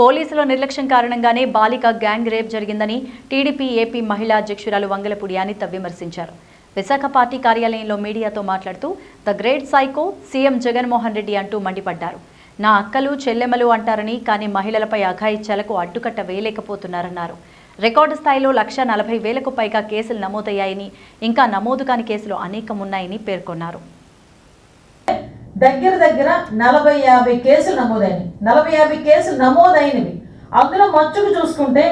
పోలీసుల నిర్లక్ష్యం కారణంగానే బాలిక గ్యాంగ్ రేప్ జరిగిందని టీడీపీ ఏపీ మహిళా అధ్యక్షురాలు వంగలపూడి అనిత విమర్శించారు. విశాఖ పార్టీ కార్యాలయంలో మీడియాతో మాట్లాడుతూ the great psycho CM Jaganmohan Reddy అంటూ మండిపడ్డారు. నా అక్కలు చెల్లెమ్మలు అంటారని కానీ మహిళలపై అఘాయిత్యాలకు అడ్డుకట్ట వేయలేకపోతున్నారన్నారు. రికార్డు స్థాయిలో లక్ష నలభై వేలకు పైగా కేసులు నమోదయ్యాయని ఇంకా నమోదు కాని కేసులు అనేకం ఉన్నాయని పేర్కొన్నారు. దగ్గర దగ్గర నలభై యాభై కేసులు నమోదైనవి. నలభై యాభై కేసులు నమోదైనవి. అందులో మచ్చుకు చూసుకుంటే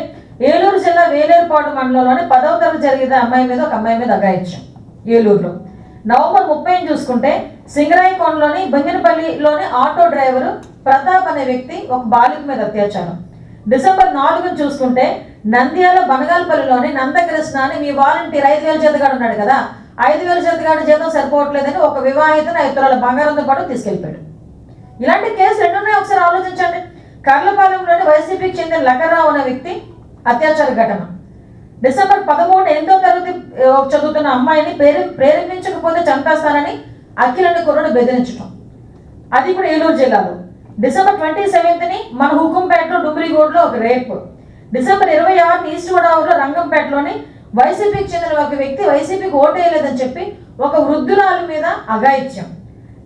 ఏలూరు జిల్లా వేలేరుపాడు మండలంలోని పదవ తరగతి జరిగిన అమ్మాయి మీద ఒక అమ్మాయి మీద అగాయించాం ఏలూరులో. నవంబర్ ముప్పై చూసుకుంటే సింగరాయకొండలోని బంగినపల్లిలోని ఆటో డ్రైవరు ప్రతాప్ అనే వ్యక్తి ఒక బాలిక మీద అత్యాచారం. డిసెంబర్ నాలుగును చూసుకుంటే నంద్యాల బనగాలపల్లిలోని నందకృష్ణ అని మీ వాలంటీర్ ఐదు వేల చేతగాడు ఉన్నాడు కదా ఐదు వేల చేతగాడు జీతం సరిపోవట్లేదని ఒక వివాహితను ఐదు తులాల బంగారంతో పాటు తీసుకెళ్ళిపోయాడు. ఇలాంటి కేసు రెండున్నాయి ఒకసారి ఆలోచించండి. కర్లపాలెంలోని వైసీపీకి చెందిన లగర్రావు అనే వ్యక్తి అత్యాచార ఘటన. డిసెంబర్ పదమూడు ఎనిమిదో తరగతి చదువుతున్న అమ్మాయిని ప్రేరే ప్రేరేపించకపోతే చంపేస్తానని అఖిలని కుర్రను బెదిరించడం అది కూడా ఏలూరు జిల్లాలో. డిసెంబర్ ట్వంటీ సెవెంత్ని మన హుకుంపేటలో డుబ్రిగూడలో ఒక రేపు. డిసెంబర్ ఇరవై ఆరుని ఈస్ట్ గోదావరిలో రంగంపేటలోని వైసీపీకి చెందిన ఒక వ్యక్తి వైసీపీకి ఓటేయలేదని చెప్పి ఒక వృద్ధురాలి మీద అఘాయిత్యం.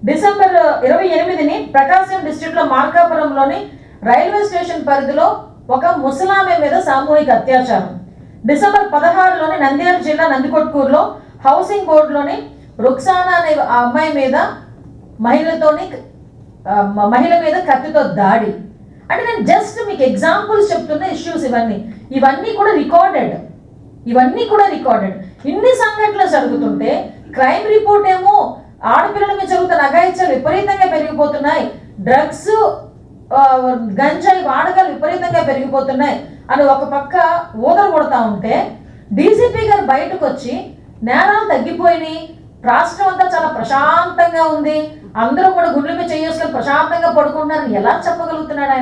డిసెంబర్ ఇరవై ఎనిమిదిని ప్రకాశం డిస్టిక్లో మార్కాపురంలోని రైల్వే స్టేషన్ పరిధిలో ఒక ముసలామె మీద సామూహిక అత్యాచారం. డిసెంబర్ పదహారులోని నంద్యాల జిల్లా నందికొట్కూరులో హౌసింగ్ బోర్డులోని రుక్సానా అనే ఆ అమ్మాయి మీద మహిళతోని మహిళ మీద కత్తితో దాడి. అంటే నేను జస్ట్ మీకు ఎగ్జాంపుల్స్ చెప్తున్న ఇష్యూస్ ఇవన్నీ. ఇవన్నీ కూడా రికార్డెడ్. ఇవన్నీ కూడా రికార్డెడ్. ఇన్ని సంఘటనలు జరుగుతుంటే క్రైమ్ రిపోర్ట్ ఏమో ఆడపిల్లల మీద జరుగుతున్న అఘాయిత్యాలు విపరీతంగా పెరిగిపోతున్నాయి. డ్రగ్స్ గంజాయి వాడకాలు విపరీతంగా పెరిగిపోతున్నాయి. అని ఒక పక్క ఊదలు కొడతా ఉంటే డీజీపీ గారు బయటకు వచ్చి నేరాలు తగ్గిపోయినాయి. రాష్ట్రం అంతా చాలా ప్రశాంతంగా ఉంది. అందరూ కూడా గుండెల మీద చేసుకొని ప్రశాంతంగా పడుకుంటున్నారు. ఎలా చెప్పగలుగుతున్నాడు ఆయన?